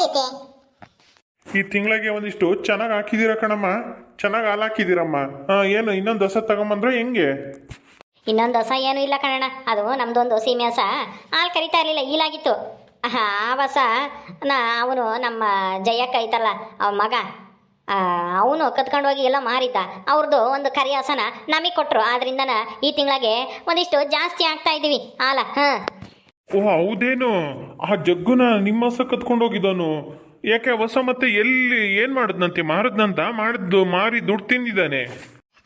ಆಗೈತೆ ಈ ತಿಂಗಳಿಗೆ ಒಂದಿಷ್ಟು ಚೆನ್ನಾಗಿ ಹಾಕಿದ್ದೀರ ಕಣಮ್ಮ. ಚೆನ್ನಾಗಿ ಹಾಲು ಹಾಕಿದ್ದೀರಮ್ಮ ಹಾಂ ಏನು ಇನ್ನೊಂದು ಹೊಸ ತಗೊಂಬಂದ್ರೆ ಹೆಂಗೆ? ಇನ್ನೊಂದು ಹೊಸ ಏನೂ ಇಲ್ಲ ಕಣಣ್ಣ. ಅದು ನಮ್ದೊಂದು ಸೀಮೆ ಹೊಸ ಹಾಲು ಕರಿತಾ ಇರಲಿಲ್ಲ ಈಲಾಗಿತ್ತು. ಆ ಹೊಸ ನಾ ಅವನು ನಮ್ಮ ಜಯಕ್ಕ ಐತಲ್ಲ ಅವ ಮಗ. ಅವನು ಕತ್ಕೊಂಡು ಹೋಗಿ ಎಲ್ಲ ಮಾರಿದ್ದ. ಅವ್ರದ್ದು ಒಂದು ಕರಿ ಹಸನ ನಮಗೆ ಕೊಟ್ಟರು ಆದ್ರಿಂದನ ಈ ತಿಂಗಳಿಗೆ ಒಂದಿಷ್ಟು ಜಾಸ್ತಿ ಆಗ್ತಾ ಇದ್ದೀವಿ ಹಾಲ ಹಾಂ. ಓ ಹೌದೇನು? ಆ ಜಗ್ಗುನ ನಿಮ್ಮ ಹೊಸ ಕತ್ಕೊಂಡು ಹೋಗಿದ್ದಾನು ಯಾಕೆ ಹೊಸ ಮತ್ತೆ ಎಲ್ಲಿ ಏನ್ ಮಾಡಿದ್ನಂತೆ? ಮಾರಿದ್ನಂತ? ಮಾಡಿದ್ದು, ಮಾರಿ ದುಡ್ಡು ತಿಂದಿದ್ದಾನೆ.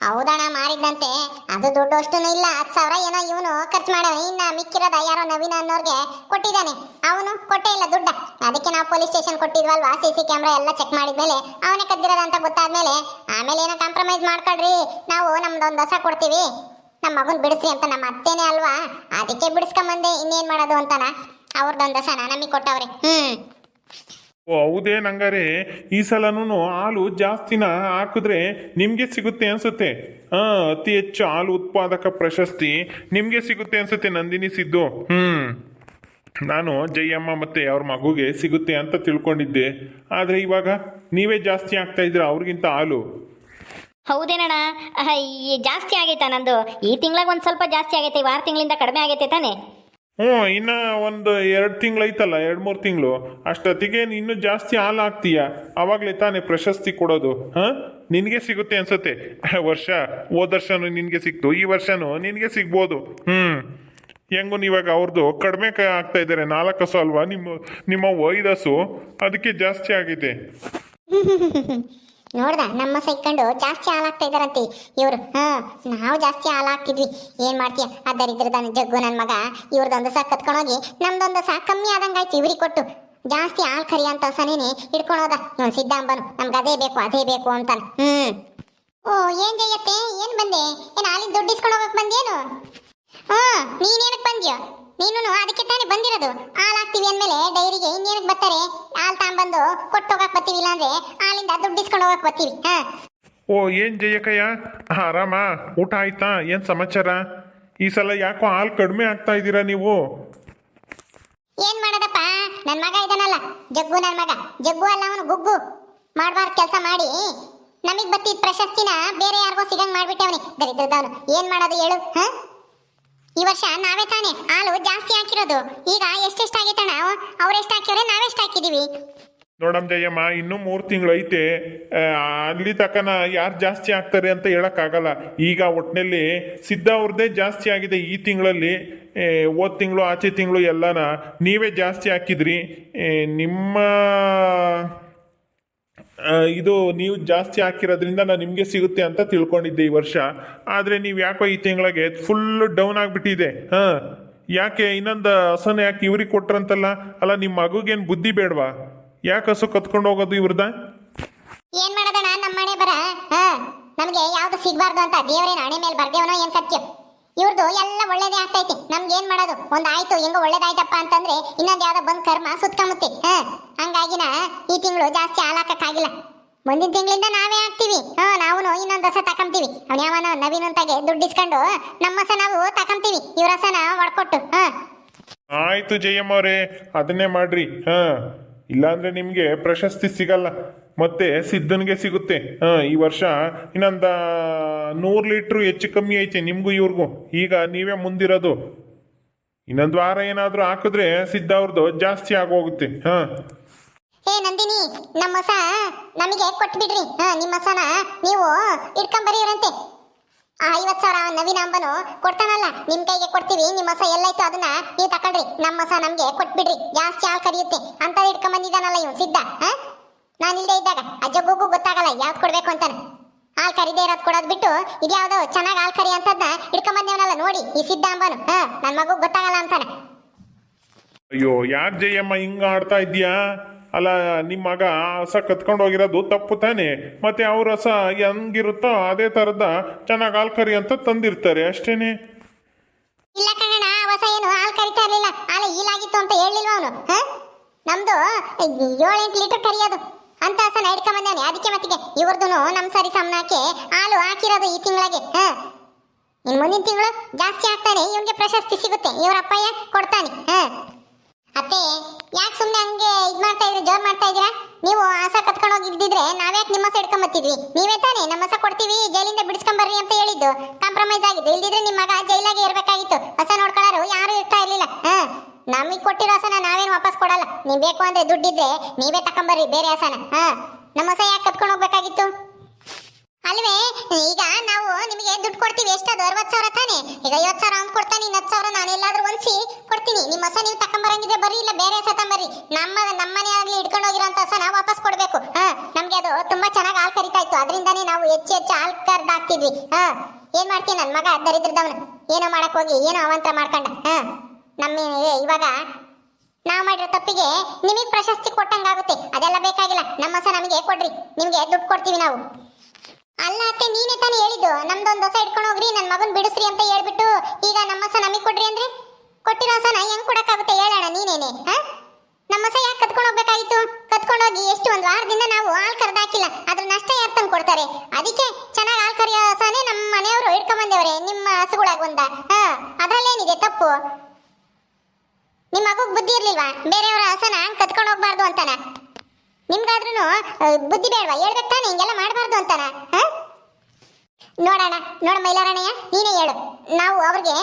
ಹೌದಣ್ಣ ಮಾರಿದ್ದಂತೆ ಅದು ದುಡ್ಡು ಅಷ್ಟೂ ಇಲ್ಲ. ಹತ್ತು ಸಾವಿರ ಏನೋ ಇವನು ಖರ್ಚು ಮಾಡವ. ಇನ್ನ ಮಿಕ್ಕಿರೋದ ಯಾರೋ ನವೀನ ಅನ್ನೋರ್ಗೆ ಕೊಟ್ಟಿದ್ದಾನೆ. ಅವನು ಕೊಟ್ಟೇ ಇಲ್ಲ ದುಡ್ಡ. ಅದಕ್ಕೆ ನಾವು ಪೊಲೀಸ್ ಸ್ಟೇಷನ್ ಕೊಟ್ಟಿದ್ವಲ್ವಾ? ಸಿ ಸಿ ಕ್ಯಾಮ್ರಾ ಎಲ್ಲ ಚೆಕ್ ಮಾಡಿದ್ಮೇಲೆ ಅವನೇ ಕದ್ದಿರೋದಂತ ಗೊತ್ತಾದ್ಮೇಲೆ ಆಮೇಲೆ ಏನೋ ಕಾಂಪ್ರಮೈಸ್ ಮಾಡ್ಕೊಳ್ರಿ. ನಾವು ನಮ್ದೊಂದು ಹೊಸ ಕೊಡ್ತೀವಿ. ನಮ್ಮ ಮಗನ್ ಬಿಡಿಸ್ರಿ ಅಂತ ನಮ್ಮ ಅತ್ತೆನೇ ಅಲ್ವಾ? ಅದಕ್ಕೆ ಬಿಡಿಸ್ಕೊಂಬಂದೆ, ಇನ್ನೇನ್ ಮಾಡೋದು ಅಂತಾನ? ಅವ್ರದ್ದೊಂದು ಹೊಸನ ನಮಗೆ ಕೊಟ್ಟವ್ರೆ. ಹ್ಮ್. ಓ ಹಂಗಾರೆ ಈ ಸಲನೂ ಹಾಲು ಜಾಸ್ತಿನ ಹಾಕಿದ್ರೆ ನಿಮಗೆ ಸಿಗುತ್ತೆ ಅನ್ಸುತ್ತೆ. ಹಾಂ, ಅತಿ ಹೆಚ್ಚು ಹಾಲು ಉತ್ಪಾದಕ ಪ್ರಶಸ್ತಿ ನಿಮಗೆ ಸಿಗುತ್ತೆ ಅನ್ಸುತ್ತೆ ನಂದಿನಿ ಸಿದ್ದು. ಹ್ಞೂ ನಾನು ಜಯಮ್ಮ ಮತ್ತೆ ಅವ್ರ ಮಗುಗೆ ಸಿಗುತ್ತೆ ಅಂತ ತಿಳ್ಕೊಂಡಿದ್ದೆ. ಆದರೆ ಇವಾಗ ನೀವೇ ಜಾಸ್ತಿ ಆಗ್ತಾ ಇದ್ದೀರಾ ಅವ್ರಿಗಿಂತ ಹಾಲು? ಹೌದೇನಣ್ಣ? ಈ ಜಾಸ್ತಿ ಆಗೈತಾ ನಂದು? ಈ ತಿಂಗ್ಳಾಗ ಒಂದು ಸ್ವಲ್ಪ ಜಾಸ್ತಿ ಆಗೈತೆ ಈ ವಾರ ತಿಂಗಳಿಂದ ಕಡಿಮೆ ಆಗೈತೆ ತಾನೆ? ಹ್ಞೂ ಇನ್ನು ಒಂದು ಎರಡು ತಿಂಗಳು ಐತಲ್ಲ ಎರಡು ಮೂರು ತಿಂಗಳು. ಅಷ್ಟೊತ್ತಿಗೆ ಇನ್ನೂ ಜಾಸ್ತಿ ಹಾಲು ಹಾಕ್ತೀಯ? ಆವಾಗಲೇ ತಾನೇ ಪ್ರಶಸ್ತಿ ಕೊಡೋದು ಹಾಂ? ನಿನಗೆ ಸಿಗುತ್ತೆ ಅನ್ಸುತ್ತೆ. ವರ್ಷ ಹೋದ ವರ್ಷನೂ ನಿನಗೆ ಸಿಕ್ತು ಈ ವರ್ಷನೂ ನಿನಗೆ ಸಿಗ್ಬೋದು. ಹ್ಞೂ ಹೆಂಗು ಇವಾಗ ಅವ್ರದ್ದು ಕಡಿಮೆ ಕ ಆಗ್ತಾ ಇದ್ದಾರೆ ನಾಲ್ಕು ಹಸು ಅಲ್ವಾ? ನಿಮ್ಮ ನಿಮ್ಮ ಐದು ಹಸು ಅದಕ್ಕೆ ಜಾಸ್ತಿ ಆಗೈತೆ. ನೋಡ್ದ, ನಮ್ಮ ಸೈಕೊಂಡು ಜಾಸ್ತಿ ಹಾಲಾಗ್ತಾ ಇದಾರಂತೆ ಇವರು. ಹಾ, ನಾವು ಜಾಸ್ತಿ ಹಾಲಾಗ್ತಿದ್ವಿ ಏನ್ ಮಾಡ್ತೀಯ? ಆ ದರಿದ್ರದ ಜಗ್ಗು ನನ್ನ ಮಗ, ಇವ್ರದೊಂದು ಸಹ ಕತ್ಕೊಂಡೋಗಿ ನಮ್ದೊಂದು ಸಹ ಕಮ್ಮಿ ಆದಂಗಾಯ್ತು ಇವ್ರಿಗೆ ಕೊಟ್ಟು. ಜಾಸ್ತಿ ಹಾಲು ಕರಿ ಅಂತ ಸನೇನೆ ಹಿಡ್ಕೊಳೋದ ಇವ್ನು ಸಿದ್ದಾಂಬನು ನಮ್ಗೆ ಅದೇ ಬೇಕು ಅದೇ ಬೇಕು ಅಂತಾನೆ ಹ್ಮ್. ಓ, ಏನ್ ಜಯತ್ತೆ? ಏನ್ ಬಂದೆ? ಏನ್ ಹಾಲಿನ ದುಡ್ಡು ಇಸ್ಕೊಂಡು ಹೋಗಕ್ ಬಂದೇನು ಹಾ ನೀನೇನಕ್ ಬಂದ್ಯೋ? ನೀನು ಅದಕ್ಕೆ ತಾನೇ ಬಂದಿರೋದು. ಹಾಲು ಹಾಕ್ತೀವಿ ಅಂದ್ಮೇಲೆ ಡೈರಿಗೆ ಇನ್ನೇನಕ್ಕೆ ಬರ್ತಾರೆ? ಹಾಲು ತಗೊಂಬಂದು ಕೊಟ್ಟು ಹೋಗಕ್ಕೆ ಬರ್ತೀವಿ ಇಲ್ಲಾಂದ್ರೆ ಹಾಲಿಂದ ದುಡ್ಡು ಇಸ್ಕೊಂಡು ಹೋಗಕ್ಕೆ ಬರ್ತೀವಿ ಹಾ? ಓ ಏನು ಜಯಕಯ್ಯ? ಆರಾಮ? ಊಟ ಆಯ್ತಾ? ಏನು ಸಮಾಚಾರ? ಈ ಸಲ ಯಾಕೋ ಹಾಲು ಕಡಿಮೆ ಆಗ್ತಾ ಇದ್ದೀರಾ ನೀವು? ಏನ್ ಮಾಡೋದಪ್ಪ? ನನ್ನ ಮಗ ಇದಾನಲ್ಲ ಜಗ್ಗು ನನ್ನ ಮಗ. ಜಗ್ಗು ಅಲ್ಲ ಅವನು ಗುಗ್ಗು. ಮಾಡಬಾರ್ದು ಕೆಲಸ ಮಾಡಿ. ನಮಗ್ ಬತ್ತಿದ ಪ್ರಶಸ್ತಿನ ಬೇರೆ ಯಾರಿಗೋ ಸಿಗಂಗ್ ಮಾಡ್ಬಿಟ್ಟೆ ಅವನಿಗೆ ದರಿದ್ರದವನು. ಏನ್ ಮಾಡೋದು ಹೇಳು ಹ? ಈ ವರ್ಷ ನಾವೇ ತಾನೆ ಹಾಲು ಜಾಸ್ತಿ ಹಾಕಿರೋದು. ಈಗ ಎಷ್ಟೆಷ್ಟು ಆಗೈತಣ್ಣ ಅವ್ರೆಷ್ಟು ಹಾಕಿದ್ರೆ ನಾವೆಷ್ಟು ಹಾಕಿದೀವಿ ನೋಡಮ್ ಜಯಮ್ಮ, ಇನ್ನೂ ಮೂರು ತಿಂಗಳು ಐತೆ ಅಲ್ಲಿ ತಕನ ಯಾರು ಜಾಸ್ತಿ ಆಗ್ತಾರೆ ಅಂತ ಹೇಳೋಕ್ಕಾಗಲ್ಲ. ಈಗ ಒಟ್ಟಿನಲ್ಲಿ ಸಿದ್ಧ ಅವ್ರದ್ದೇ ಜಾಸ್ತಿ ಆಗಿದೆ ಈ ತಿಂಗಳಲ್ಲಿ. ಹೋದ ತಿಂಗಳು, ಆಚೆ ತಿಂಗಳು ಎಲ್ಲನ ನೀವೇ ಜಾಸ್ತಿ ಹಾಕಿದ್ರಿ. ನಿಮ್ಮ ಇದು ನೀವು ಜಾಸ್ತಿ ಹಾಕಿರೋದ್ರಿಂದ ನಾನು ನಿಮಗೆ ಸಿಗುತ್ತೆ ಅಂತ ತಿಳ್ಕೊಂಡಿದ್ದೆ ಈ ವರ್ಷ. ಆದರೆ ನೀವು ಯಾಕೋ ಈ ತಿಂಗಳಿಗೆ ಫುಲ್ ಡೌನ್ ಆಗಿಬಿಟ್ಟಿದೆ. ಹಾಂ, ಯಾಕೆ ಇನ್ನೊಂದು ಹಸನ ಯಾಕೆ ಇವ್ರಿಗೆ ಕೊಟ್ರಂತಲ್ಲ? ಅಲ್ಲ ನಿಮ್ಮ ಮಗುಗೇನು ಬುದ್ಧಿ ಬೇಡವಾ? ಯಾಕೆ ಹಸು ಕತ್ಕೊಂಡು ಹೋಗೋದು ಇವ್ರದ? ಏನು ಮಾಡೋದಣ್ಣ ನಮ್ಮ ಮನೆ ಬರ? ಹಾಂ, ನಮಗೆ ಯಾವುದು ಸಿಗಬಾರ್ದು ಅಂತ ದೇವರೇನ ಹಣೆ ಮೇಲೆ ಬರ್ದೇವನೋ ಏನು ಕತ್ಯ ಇವ್ರದ್ದು ಎಲ್ಲ ಒಳ್ಳೇದೇ ಆಗ್ತೈತಿ. ನಮ್ಗೆ ಏನ್ ಮಾಡೋದು? ಒಂದ್ ಆಯ್ತು, ಹೆಂಗ ಒಳ್ಳೇದಾಯ್ತಪ್ಪ ಅಂತಂದ್ರೆ ಇನ್ನೊಂದ್ ಯಾವ್ದೋ ಬಂದ್ ಕರ್ಮ ಸುತ್ಕೊಂಬತ್ತೆ ಹಾ ಹಂಗಾಗಿನ ಈ ತಿಂಗಳು ಜಾಸ್ತಿ ಹಾಲಾಕಕ್ಕಾಗಿಲ್ಲ. ಮುಂದಿನ ತಿಂಗಳಿಂದ ನಾವೇ ಹಾಕ್ತಿವಿ ಹಾ ನಾವು ಇನ್ನೊಂದ್ ಹೊಸ ತಕೊಂತೀವಿ ಅವ್ನ ಯಾವನ ನವೀನ್ ಅಂತಾಗೆ ದುಡ್ಡು ಇಸ್ಕೊಂಡು ನಮ್ಮ ಹೊಸ ನಾವು ತಕೊಂತೀವಿ ಇವ್ರ ಹೊಸನ ಒಡ್ಕೊಟ್ಟು. ಹಾ. ಆಯ್ತು ಜಯಮ್ಮ ಅದನ್ನೇ ಮಾಡ್ರಿ. ಹಾ, ಇಲ್ಲಾಂದ್ರೆ ನಿಮ್ಗೆ ಪ್ರಶಸ್ತಿ ಸಿಗಲ್ಲ. ಮತ್ತೆ ಸಿದ್ಧನಿಗೆ ಸಿಗುತ್ತೆ. ಈ ವರ್ಷ ಇನ್ನೊಂದು ನೂರು ಲೀಟ್ರು ಹೆಚ್ಚು ಕಮ್ಮಿ ಐತೆ ನಿಮಗೂ ಇವ್ರಿಗೂ. ಈಗ ನೀವೇ ಮುಂದಿರೋದು. ಇನ್ನೊಂದು ವಾರ ಏನಾದರೂ ಹಾಕಿದ್ರೆ ಸಿದ್ಧ ಅವ್ರದ್ದು ಜಾಸ್ತಿ ಆಗೋಗುತ್ತೆ. ಹಾಂ. ಹೇ, ನಂದಿನಿ ನಮ್ಮ ಹೊಸ ನಮಗೆ ಕೊಟ್ಬಿಡ್ರಿ. ನಿಮ್ಮ ಹೊಸನ ನೀವು ಇಟ್ಕೊಂಬರೀರಂತೆ ಆ ಐವತ್ ಸಾವಿರ ನವೀನ ಅಂಬನು ಕೊಡ್ತಾನಲ್ಲ, ನಿಮ್ ಕೈಗೆ ಕೊಡ್ತೀವಿ ನಿಮ್ಮ ಹೊಸ ಎಲ್ಲೈತು ಅದನ್ನ ನೀವು ತಕೊಂಡ್ರಿ ನಮ್ಮ ಹೊಸ ನಮ್ಗೆ ಕೊಟ್ಬಿಡ್ರಿ. ಜಾಸ್ತಿ ಹಾಲು ಕರಿಯುತ್ತೆ. ಅಂತ ಇಟ್ಕೊಂಡ್ ಬಂದಿದ್ದಾನಲ್ಲ ಇವ್ನು, ಸಿದ್ಧ. ಹಾ? ನಾನು ಇಲ್ಲದೆ ಇದ್ದಾಗ ಅಜ್ಜಗೂ ಗೊತ್ತಾಗಲ್ಲ ಯಾವ್ದು ಕೊಡಬೇಕು ಅಂತಾನೆ. ಹಾಲು ಕರಿದೇ ಇರೋದು ಕೊಡೋದು ಬಿಟ್ಟು ಇದ್ಯಾವುದೋ ಚೆನ್ನಾಗಿ ಹಾಲು ಕರಿ ಅಂತದ್ನ ಹಿಡ್ಕೊಂಬಂದೇವನಲ್ಲ ಬಂದೇವನಲ್ಲ ನೋಡಿ ಈ ಸಿದ್ಧ ಅಂಬನು ಹಾ ನನ್ನ ಮಗು ಗೊತ್ತಾಗಲ್ಲ ಅಂತಾನೆ. ಅಯ್ಯೋ ಯಾಕೆ ಜಯಮ್ಮ ಹಿಂಗೆ ಆಡ್ತಾ ಇದೀಯಾ ಅಲ್ಲ ನಿಮ್ಮ ಮಗ ಹಸ ಕತ್ಕೊಂಡು ಹೋಗಿರೋದು ತಪ್ಪು ತಾನೆ? ಮತ್ತೆ ಅವ್ರ ಹಸ ಹೆಂಗಿರುತ್ತೋ ಅದೇ ಥರದ ಚೆನ್ನಾಗಿ ಹಾಲು ಕರಿ ಅಂತ ತಂದಿರ್ತಾರೆ ಅಷ್ಟೇನೆ? ಇಲ್ಲ ಕಣಣ್ಣ ಹೊಸ ಏನು ಹಾಲು ಕರಿತಾ ಇರಲಿಲ್ಲ. ಹಾಲು ಈಲಾಗಿತ್ತು ಅಂತ ಹೇಳಿಲ್ವ ಅವನು? ನಮ್ದು ಏಳೆಂಟು ಲೀಟರ್ ಕರಿಯೋದು ಅಂತ ಹಸನ ಹಿಡ್ಕೊಂಬಂದಾನೆ ಅದಕ್ಕೆ ಮತ್ತಿಗೆ ಇವ್ರದ್ದು ನಮ್ಮ ಸರಿ ಸಮನಾಕೆ ಹಾಲು ಹಾಕಿರೋದು ಈ ತಿಂಗಳಿಗೆ. ಹ. ಇನ್ ಮುಂದಿನ ತಿಂಗಳು ಜಾಸ್ತಿ ಆಗ್ತಾನೆ. ಇವನಿಗೆ ಪ್ರಶಸ್ತಿ ಸಿಗುತ್ತೆ. ಇವ್ರ ಅಪ್ಪಯ್ಯ ಕೊಡ್ತಾನೆ. ಹ. ಅತ್ತೆ, ಯಾಕೆ ಸುಮ್ಮನೆ ಹಂಗೆ ಇದು ಮಾಡ್ತಾ ಇದ್ರೆ, ಜೋರ್ ಮಾಡ್ತಾ ಇದ್ದೀರಾ? ನೀವು ಆಸ ಕತ್ಕೊಂಡು ಹೋಗಿದ್ದಿದ್ರೆ ನಾವ್ಯಾಕೆ ನಿಮ್ಮ ಹಸ ಹಿಡ್ಕೊಂಬತ್ತಿದ್ವಿ ನೀವೇ ತಾನೇ ನಮ್ಮ ಹಸ ಕೊಡ್ತೀವಿ, ಜೈಲಿಂದ ಬಿಡಿಸ್ಕೊಂಬರ್ರಿ ಅಂತ ಹೇಳಿದ್ದು. ಕಾಂಪ್ರಮೈಸ್ ಆಗಿದ್ದು. ಇಲ್ದಿದ್ರೆ ನಿಮ್ಮ ಮಗ ಜೈಲಾಗೆ ಇರ್ಬೇಕಾಗಿತ್ತು ಹಸ ನೋಡ್ಕೊಳ್ಳೋರು ಯಾರು ಇರ್ತಾ ಇರ್ಲಿಲ್ಲ ಹಾ ನಮಗೆ ಕೊಟ್ಟಿರೋ ಹಸನ ನಾವೇನು ವಾಪಸ್ ಕೊಡಲ್ಲ. ನೀವು ಬೇಕು ಅಂದರೆ ದುಡ್ಡಿದ್ರೆ ನೀವೇ ತಕೊಂಬರ್ರಿ, ಬೇರೆ ಆಸನ. ಹಾಂ, ನಮ್ಮ ಹೊಸ ಯಾಕೆ ಕತ್ಕೊಂಡು ಹೋಗ್ಬೇಕಾಗಿತ್ತು? ಅಲ್ವೇ, ಈಗ ನಾವು ನಿಮಗೆ ದುಡ್ಡು ಕೊಡ್ತೀವಿ ಎಷ್ಟದು ಅರವತ್ತು ಸಾವಿರ ತಾನೆ? ಈಗ ಐವತ್ತು ಸಾವಿರ ಅವ್ನು ಕೊಡ್ತಾನೆ ಹತ್ತು ಸಾವಿರ ನಾನು ಎಲ್ಲಾದ್ರೂ ಒಂದ್ಸಿ ಕೊಡ್ತೀನಿ. ನಿಮ್ಮ ಹೊಸ ನೀವು ತಕೊಂಬರಂಗಿದ್ರೆ ಬರ್ರಿ, ಇಲ್ಲ ಬೇರೆ ಹಸ ತಗೊಂಬರ್ರಿ. ನಮ್ಮ, ನಮ್ಮನೆ ಆಗಲಿ ಇಟ್ಕೊಂಡು ಹೋಗಿರೋಂಥ ನಾವು ವಾಪಸ್ ಕೊಡಬೇಕು. ಹಾಂ, ನಮಗೆ ಅದು ತುಂಬಾ ಚೆನ್ನಾಗಿ ಹಾಲು ಕರಿತಾ ಇತ್ತು ಅದರಿಂದನೇ ನಾವು ಹೆಚ್ಚು ಹೆಚ್ಚು ಹಾಲು ಕರ್ದು ಹಾಕ್ತಿದ್ವಿ. ಏನು ಮಾಡ್ತೀನಿ ನನ್ನ ಮಗ? ದರಿದ್ರದವನು. ಏನೋ ಮಾಡೋಕ್ಕೋಗಿ ಏನೋ ಅವಂತರ ಮಾಡ್ಕೊಂಡ. ಹಾ. ನಮ್ಮ ಇವಾಗ ನಾವು ಮಾಡಿರೋ ತಪ್ಪಿಗೆ ನಿಮಗೆ ಪ್ರಶಸ್ತಿ ಕೊಟ್ಟಂಗಾಗುತ್ತೆ. ಅದೆಲ್ಲ ಬೇಕಾಗಿಲ್ಲ. ನಮ್ಮ ಹಸ ನಮಗೆ ಕೊಡ್ರಿ. ನಿಮಗೆ ದುಡ್ಡು ಕೊಡ್ತೀವಿ ನಾವು. ಅಲ್ಲ ಅತ್ತೆ, ನೀನೇ ತಾನೇ ಹೇಳಿದ್ದು. ನಮ್ದೊಂದು ಹೊಸ ಇಟ್ಕೊಂಡು ಹೋಗ್ರಿ ನನ್ನ ಮಗನ್ ಬಿಡಿಸ್ರಿ ಅಂತ ಹೇಳ್ಬಿಟ್ಟು ಈಗ ನಮ್ಮ ಹೊಸ ನಮಗೆ ಕೊಡ್ರಿ ಅಂದ್ರೆ? ಕೊಟ್ಟಿರೋ ಹೊಸನ ಹೆಂಗ್ ಕೊಡಕ್ಕಾಗುತ್ತೆ ಹೇಳೋಣ ನೀನೇನೆ, ಹಾ? ನಮ್ಮ ಹೊಸ ಯಾಕೆ ಕತ್ಕೊಂಡು ಹೋಗ್ಬೇಕಾಗಿತ್ತು? ಕತ್ಕೊಂಡು ಹೋಗಿ ಎಷ್ಟು, ಒಂದು ವಾರದಿಂದ ನಾವು ಹಾಲು ಕರೆದಾಕಿಲ್ಲ ಅದ್ರ ನಷ್ಟ ಯಾರು ತಂದು ಕೊಡ್ತಾರೆ? ಅದಕ್ಕೆ ಚೆನ್ನಾಗಿ ಹಾಲು ಕರಿಯೋ ಹೊಸನೇ ನಮ್ಮ ಮನೆಯವರು ಇಟ್ಕೊಂಡ್ ಬಂದೇವ್ರೆ, ನಿಮ್ಮ ಹಸುಗಳಾಗ ಒಂದ. ಹಾ, ಅದ್ರಲ್ಲೇನಿದೆ ತಪ್ಪು? ನಿಮ್ಮ ಮಗುಗ್ ಬುದ್ಧಿ ಇರ್ಲಿಲ್ವಾ? ಬೇರೆಯವರ ಹಸನ ಕತ್ಕೊಂಡು ಹೋಗ್ಬಾರ್ದು ಅಂತಾನ? ನಿಮ್ಗಾದ್ರೂ ಬುದ್ಧಿ ಬೇಡವಾ? ಹೇಳ್ಬೇಕು ತಾನೆ, ಹಿಂಗೆಲ್ಲ ಮಾಡಬಾರ್ದು ಅಂತಾನ ನೋಡೋಣ ನೋಡ ಮೈಲಾರಣ್ಣಯ್ಯ, ನೀನೇ ಹೇಳು. ನಾವು ಅವ್ರಿಗೆ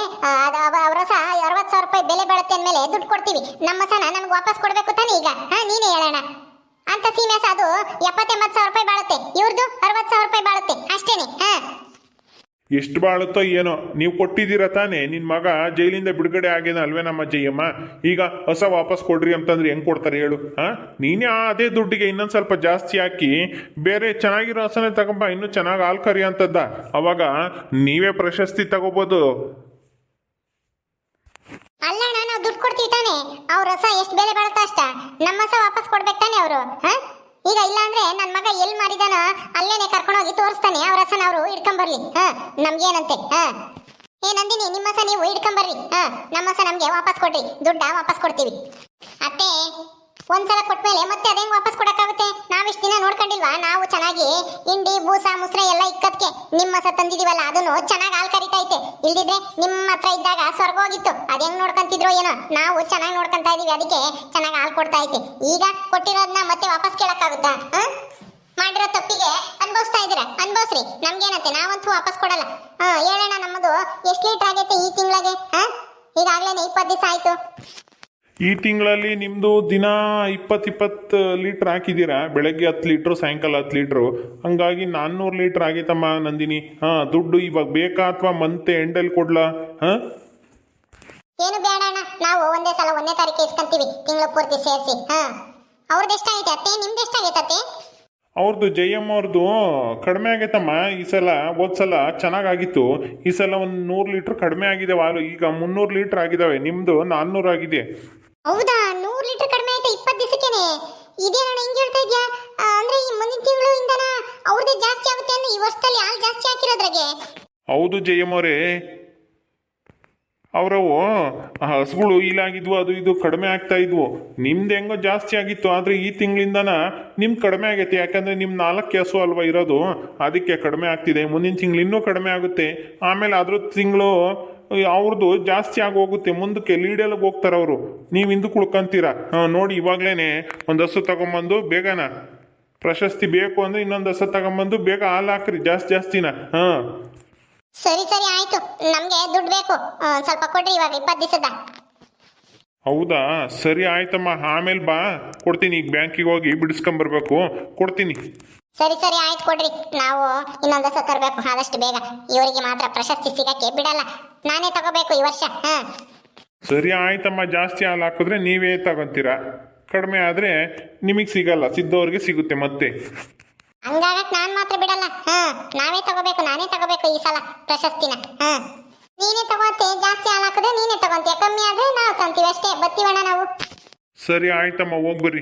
ಅವ್ರ ಹೊಸ ಅರವತ್ತು ಸಾವಿರ ರೂಪಾಯಿ ಬೆಲೆ ಬಾಳುತ್ತೆ ಅಂದಮೇಲೆ ದುಡ್ಡು ಕೊಡ್ತೀವಿ. ನಮ್ಮ ಸನ ನಮ್ಗೆ ವಾಪಸ್ ಕೊಡಬೇಕು ತಾನೆ ಈಗ, ಹಾ? ನೀನೇ ಹೇಳೋಣ ಅಂತ ಸೀಮೆಸ ಅದು ಎಪ್ಪತ್ತೆಂಬತ್ತು ಸಾವಿರ ರೂಪಾಯಿ ಬಾಳುತ್ತೆ. ಇವ್ರದ್ದು ಅರವತ್ತು ಸಾವಿರ ರೂಪಾಯಿ ಬಾಳುತ್ತೆ, ಅಷ್ಟೇನೆ, ಹಾ? ಎಷ್ಟು ಬಾಳುತ್ತೋ ಏನೋ, ನೀವು ಕೊಟ್ಟಿದ್ದೀರ ತಾನೇ? ನಿನ್ನ ಮಗ ಜೈಲಿಂದ ಬಿಡುಗಡೆ ಆಗ್ಯದ ಅಲ್ವೇ ನಮ್ಮ ಜಯಮ್ಮ ಈಗ ಹೊಸ ವಾಪಸ್ ಕೊಡ್ರಿ ಅಂತಂದ್ರೆ ಹೆಂಗ್ ಕೊಡ್ತಾರೆ ಹೇಳು ಹಾ ನೀನೇ ಅದೇ ದುಡ್ಡಿಗೆ ಇನ್ನೊಂದು ಸ್ವಲ್ಪ ಜಾಸ್ತಿ ಹಾಕಿ ಬೇರೆ ಚೆನ್ನಾಗಿರೋ ಹಸನೇ ತಗೊಂಬ, ಇನ್ನೂ ಚೆನ್ನಾಗಿ ಹಾಲು ಕರಿ ಅಂತದ್ದ. ಅವಾಗ ನೀವೇ ಪ್ರಶಸ್ತಿ ತಗೋಬೋದು. ಅಲ್ಲಣ್ಣ ನಾನು ದುಡ್ಡು ಕೊಡ್ತೀವಿ ತಾನೆ. ಅವ್ರ ರಸ ಎಷ್ಟು ಬೆಲೆ ಬಾಳುತ್ತೋ ಅಷ್ಟ. ನಮ್ಮ ರಸ ವಾಪಸ್ ಕೊಡ್ಬೇಕು ತಾನೆ ಅವರು ಈಗ ಇಲ್ಲ ಅಂದ್ರೆ ನನ್ನ ಮಗ ಎಲ್ಲಿ ಮಾರಿದಾನ ಅಲ್ಲೇನೆ ಕರ್ಕೊಂಡೋಗಿ ತೋರಿಸ್ತಾನೆ, ಅವ್ರ ಹಸನ ಅವರು ಹಿಡ್ಕೊಂಬರ್ಲಿ ಹಾ, ನಮ್ಗೇನಂತೆ, ಹಾ. ಏ ನಂದಿನಿ ನಿಮ್ಮ ಹಸ ನೀವು ಹಿಡ್ಕೊಂಬರ್ರಿ ಹಾ ನಮ್ಮ ಹಸ ನಮ್ಗೆ ವಾಪಸ್ ಕೊಡ್ರಿ, ದುಡ್ಡ ವಾಪಸ್ ಕೊಡ್ತೀವಿ. ಅತ್ತೆ, ಒಂದ್ಸಲ ಕೊಟ್ಮೇಲೆ ಮತ್ತೆ ಅದೇ ವಾಪಸ್ ಕೊಡಕ್ಕಾಗುತ್ತೆ? ನಾವಿಷ್ಟು ದಿನ ನೋಡ್ಕೊಂಡಿಲ್ವಾ ಬೂಸಾ ಬೂಸ ಮುಸ್ರೆ ಎಲ್ಲ ಇಕ್ಕದಕ್ಕೆ ನಿಮ್ಮ ಹತ್ರ ತಂದಿದೀವಲ್ಲ, ಅದನ್ನು ಚೆನ್ನಾಗಿ ಹಾಲು ಕರಿತೈತೆ. ಇಲ್ದಿದ್ರೆ ನಿಮ್ಮ ಹತ್ರ ಇದ್ದಾಗ ಸ್ವರ್ಗ ಹೋಗಿತ್ತು. ಅದ್ ಹೆಂಗ್ ನೋಡ್ಕೊಂತಿದ್ರು ಏನೋ, ನಾವು ಚೆನ್ನಾಗಿ ನೋಡ್ಕೊಂತ ಇದೀವಿ, ಅದಕ್ಕೆ ಚೆನ್ನಾಗಿ ಹಾಲು ಕೊಡ್ತಾ ಐತೆ ಈಗ ಕೊಟ್ಟಿರೋದನ್ನ ಮತ್ತೆ ವಾಪಸ್ ಕೇಳಕ್ಕಾಗುತ್ತಾ? ಮಾಡಿರೋ ತಪ್ಪಿಗೆ ಅನ್ಭವಿಸ್ತಾ ಇದೀರ ಅನ್ಭವಿಸ್ರಿ ನಮ್ಗೇನಂತೆ ನಾವಂತೂ ವಾಪಸ್ ಕೊಡಲ್ಲ. ಹಾ ಹೇಳೋಣ ನಮ್ಮದು, ಎಷ್ಟು ಲೀಟರ್ ಆಗೈತೆ ಈ ತಿಂಗಳಿಗೆ? ಹಾ? ಈಗಾಗಲೇ ಇಪ್ಪತ್ತು ದಿವಸ ಆಯ್ತು. ಈ ತಿಂಗಳಲ್ಲಿ ನಿಮ್ಮದು ದಿನ ಇಪ್ಪತ್ತು ಇಪ್ಪತ್ತು ಲೀಟ್ರ್ ಹಾಕಿದ್ದೀರಾ? ಬೆಳಗ್ಗೆ ಹತ್ತು ಲೀಟ್ರು ಸಾಯಂಕಾಲ ಹತ್ತು ಲೀಟ್ರು. ಹಂಗಾಗಿ ನಾನ್ನೂರು ಲೀಟ್ರ್ ಆಗೈತಮ್ಮ ನಂದಿನಿ. ಹಾಂ ದುಡ್ಡು ಇವಾಗ ಬೇಕಾ ಅಥವಾ ಮಂತ್ ಎಂಡಲ್ಲಿ ಕೊಡ್ಲಾ? ಹಾಂ? ಏನು ಬೇಡ ಅಣ್ಣ. ನಾವು ಒಂದೇ ಸಲ ಒಂದೇ ತಾರೀಕು ಇಸ್ಕೊಂತೀವಿ. ತಿಂಗಳ ಪೂರ್ತಿ ಸೇರಿಸಿ. ಹಾ. ಅವ್ರದ್ದು ಎಷ್ಟಾಗೈತೆ ಅತ್ತೆ? ನಿಮ್ದು ಎಷ್ಟಾಗೈತೆ ಅತ್ತೆ? ಅವ್ರದ್ದು ಜಯಮ್ಮ ಅವ್ರದ್ದು ಕಡಿಮೆ ಆಗೈತಮ್ಮ ಈ ಸಲ. ಹೋದ ಸಲ ಚೆನ್ನಾಗಾಗಿತ್ತು ಈ ಸಲ ಒಂದು ನೂರು ಲೀಟ್ರ್ ಕಡಿಮೆ ಆಗಿದೆ ವಾಲು. ಈಗ ಮುನ್ನೂರು ಲೀಟ್ರ್ ಆಗಿದ್ದಾವೆ ನಿಮ್ಮದು ನಾನ್ನೂರು ಆಗಿದೆ. ಹೌದಾ? ನೂರು ಲೀಟರ್ ಕಡಿಮೆ ಆಯ್ತಾ? ಇಪ್ಪತ್ತು ದಿವಸಕ್ಕೇನೆ? ಇದೇನಣ್ಣ ಹಿಂಗೆ ಹೇಳ್ತಾ ಇದ್ಯಾ? ಅಂದ್ರೆ ಈ ಮುಂದಿನ ತಿಂಗಳು ಇಂದನ ಅವ್ರದ್ದೇ ಜಾಸ್ತಿ ಆಗುತ್ತೆ ಅಂದ್ರೆ ಈ ವರ್ಷದಲ್ಲಿ ಹಾಲು ಜಾಸ್ತಿ ಹಾಕಿರೋದ್ರಾಗೆ? ಹೌದು ಜಯಮೋರೆ ಅವರವು ಹಸುಗಳು ಇಲಾಗಿದ್ವು, ಅದು ಇದು ಕಡಿಮೆ ಆಗ್ತಾ ಇದ್ವು. ನಿಮ್ದು ಹೆಂಗೋ ಜಾಸ್ತಿ ಆಗಿತ್ತು, ಆದರೆ ಈ ತಿಂಗಳಿಂದನ ನಿಮ್ದು ಕಡಿಮೆ ಆಗೈತೆ ಯಾಕಂದರೆ ನಿಮ್ಮ ನಾಲ್ಕು ಹಸು ಅಲ್ವಾ ಇರೋದು? ಅದಕ್ಕೆ ಕಡಿಮೆ ಆಗ್ತಿದೆ. ಮುಂದಿನ ತಿಂಗಳು ಇನ್ನೂ ಕಡಿಮೆ ಆಗುತ್ತೆ. ಆಮೇಲೆ ಅದ್ರ ತಿಂಗಳು ಅವ್ರದ್ದು ಜಾಸ್ತಿ ಆಗೋಗುತ್ತೆ ಹೋಗುತ್ತೆ. ಮುಂದಕ್ಕೆ ಲೀಡಲ್ಗೆ ಹೋಗ್ತಾರೆ ಅವರು. ನೀವು ಹಿಂದೆ ಕುಳ್ಕೊಂತೀರ? ಹಾಂ ನೋಡಿ ಇವಾಗಲೇ ಒಂದು ಹಸು ತಗೊಂಬಂದು ಬೇಗನ. ಪ್ರಶಸ್ತಿ ಬೇಕು ಅಂದ್ರೆ ಇನ್ನೊಂದು ಹಸು ತಗೊಂಬಂದು ಬೇಗ ಹಾಲು ಹಾಕ್ರಿ ಜಾಸ್ತಿ ಜಾಸ್ತಿನ. ಹಾಂ. ಸರಿ ಸರಿ ಆಯ್ತು. ನಮ್ಗೆ ದುಡ್ಡು ಬೇಕು. ಸ್ವಲ್ಪ ಕೊಡ್ರಿ ಇವಾಗ ಇಪ್ಪತ್ತು ದಿವಸದ ಹೌದಾ? ಸರಿ ಆಯ್ತಮ್ಮ. ಆಮೇಲೆ ಬಾ. ಕೊಡ್ತೀನಿ ಈಗ ಬ್ಯಾಂಕಿಗೆ ಹೋಗಿ ಬಿಡಿಸ್ಕೊಂಬರ್ಬೇಕು. ಕೊಡ್ತೀನಿ. ಸರಿ ಸರಿ ಆಯ್ತು ಕೊಡ್ರಿ. ನಾವು ಇನ್ನೊಂದು ಹೊಸ ತರಬೇಕು. ಆದಷ್ಟು ಬೇಗ. ಇವರಿಗೆ ಮಾತ್ರ ಪ್ರಶಸ್ತಿ ಸಿಗಕ್ಕೆ ಬಿಡಲ್ಲ. ನಾನೇ ತಗೋಬೇಕು ಈ ವರ್ಷ. ಹ. ಸರಿ ಆಯ್ತಮ್ಮ. ಜಾಸ್ತಿ ಹಾಲು ಹಾಕಿದ್ರೆ ನೀವೇ ತಗೊಂತೀರಾ? ಕಡಿಮೆ ಆದರೆ ನಿಮಗೆ ಸಿಗಲ್ಲ. ಸಿದ್ದವ್ರಿಗೆ ಸಿಗುತ್ತೆ ಮತ್ತೆ. ಹಂಗಾಗಕ್ ನಾನ್ ಮಾತ್ರ ಬಿಡಲ್ಲ. ಹಾ. ನಾವೇ ತಗೋಬೇಕು. ನಾನೇ ತಗೋಬೇಕು ಈ ಸಲ ಪ್ರಶಸ್ತಿನ. ಹಾ. ನೀನೇ ತಗೋತೆ. ಜಾಸ್ತಿ ಹಾಲು ಹಾಕಿದ್ರೆ ನೀನೇ ತಗೊಂತೀಯ. ಕಮ್ಮಿ ಆದ್ರೆ ನಾವು ತಂತೀವಿ ಅಷ್ಟೇ. ಬತ್ತೀವಣ್ಣ ನಾವು. ಸರಿ ಆಯ್ತಮ್ಮ. ಹೋಗ್ಬರ್ರಿ